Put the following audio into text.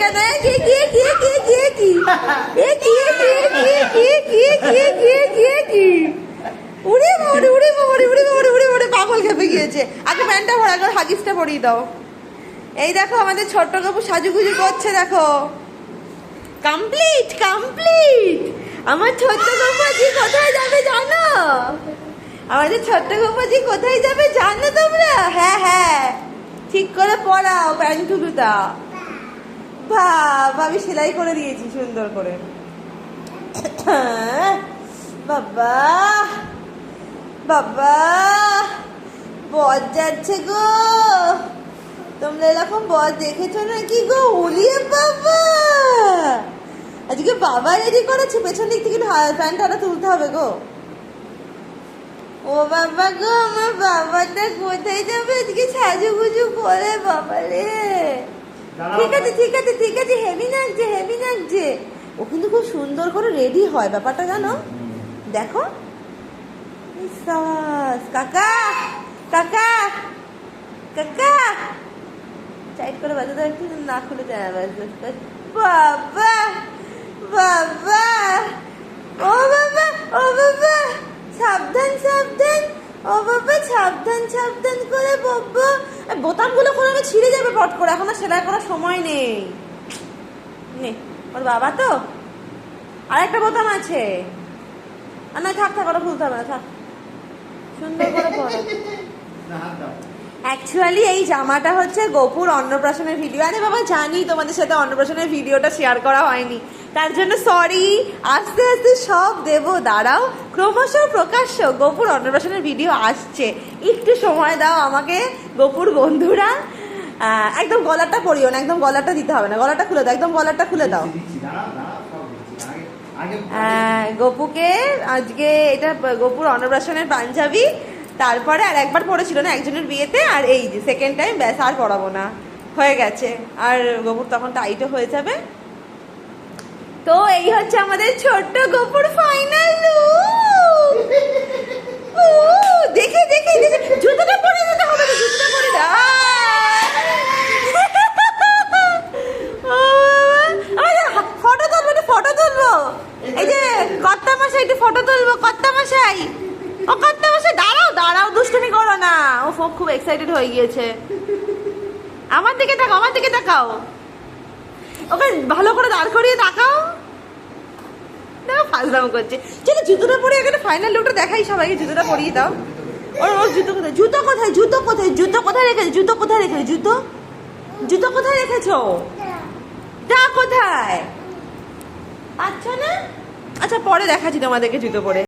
কেন এ কি কি কি কি কি? কি, এ কি কি কি কি কি কি কি কি? উড়ে বাবারে উড়ে বাবারে উড়ে বাবারে উড়ে বাবারে পাগল খেপে গিয়েছে। আগে প্যান্টটা ভরা, একবার হাগিসটা পরিয়ে দাও। এই দেখো, আমাদের ছোট্ট কাপু সাজুগুজু করছে, দেখো। কমপ্লিট কমপ্লিট আমার ছোট্ট গোপাজি কোথায় যাবে জানো? আমাদের ছোট্ট গোপাজি কোথায় যাবে জানো তোমরা? হ্যাঁ হ্যাঁ। ঠিক করে পরাও প্যান্ট টুলুটা বাবা আমি সেলাই করে দিয়েছি, সুন্দর করে। বাবা বাবা, বর যাচ্ছে গো। তোমরা এরকম বর দেখেছ নাকি গো? উলিয়ে বাবা! আজকে বাবা রেডি করেছে, পেছন দিক থেকে প্যান্ট হারা তুলতে হবে গো। ও বাবা গো, আমার বাবাটা কোথায় যাবে? আজকে সাজুগুজু করে বাবা রে। ঠিক আছে ঠিক আছে ঠিক আছে হেভি লাগছে হেভি লাগছে ও কিন্তু খুব সুন্দর করে রেডি হয় ব্যাপারটা জানো? দেখো। কাকা কাকা কাকা। টাইট করে বাজে তো একটু না খুলে দেয় না বাবা বাবা। ও বাবা ও বাবা। সাবধান সাবধান। ও বাবা সাবধান সাবধান করে বাবা বোতামগুলো আমি ছিঁড়ে যাবে পট করে, এখন আর সেলাই করার সময় নেই। নে, ওর বাবা তো? আর একটা বোতাম আছে। আর না, থাক থাক, ওটা খুলতে হবে না, থাক। সুন্দর করে পরো অ্যাকচুয়ালি এই জামাটা হচ্ছে গোপুর অন্নপ্রাশনের ভিডিও আরে বাবা জানি তোমাদের সাথে অন্নপ্রাশনের ভিডিওটা শেয়ার করা হয়নি। তার জন্য সরি আস্তে আস্তে সব দেব দাঁড়াও। ক্রমশ প্রকাশ্য গোপুর অন্নপ্রাশনের ভিডিও আসছে। একটু সময় দাও আমাকে গোপুর বন্ধুরা। একদম গলাটা পরিও না একদম গলাটা দিতে হবে না। গলাটা খুলে দাও একদম গলাটা খুলে দাও। গোপুকে আজকে এটা গোপুর অন্নপ্রাশনের পাঞ্জাবি। তারপরে আর একবার পড়েছিল না একজনের বিয়েতে, আর এই যে সেকেন্ড টাইম ব্যাস আর পড়াবো না। হয়ে গেছে। আর গোপুর তখন টাইটও হয়ে যাবে। তো এই হচ্ছে আমাদের ছোট্ট গোপুর ফাইনাল দেখে দেখে দেখে। জুতোটা পরে যেতে হবে জুতোটা পরে ফটো তুলবো ফটো তুলবো। এই যে কর্তা মশাই, একটু ফটো তুলবো, কর্তা মশাই। ও, কর্তা মশাই দাঁড়াও দাঁড়াও দুষ্টুমি করো না, ও ফোক খুব এক্সাইটেড হয়ে গিয়েছে। আমার দিকে তাকাও, আমার দিকে তাকাও। ওকে ভালো করে দাঁড় করিয়ে তাকাও। দেখো ফাজলাম করছে। চলো জুতোটা পরে এখানে ফাইনাল লুকটা দেখাই সবাইকে, জুতোটা পরিয়ে দাও। ওর ওর জুতো কোথায়? জুতো কোথায়? জুতো কোথায়? জুতো কোথায় রেখেছো? জুতো কোথায় রেখেছো? জুতো? জুতো কোথায় রেখেছো? তা কোথায়? পাচ্ছ না? আচ্ছা পরে দেখাচ্ছি তোমাদেরকে জুতো পরে।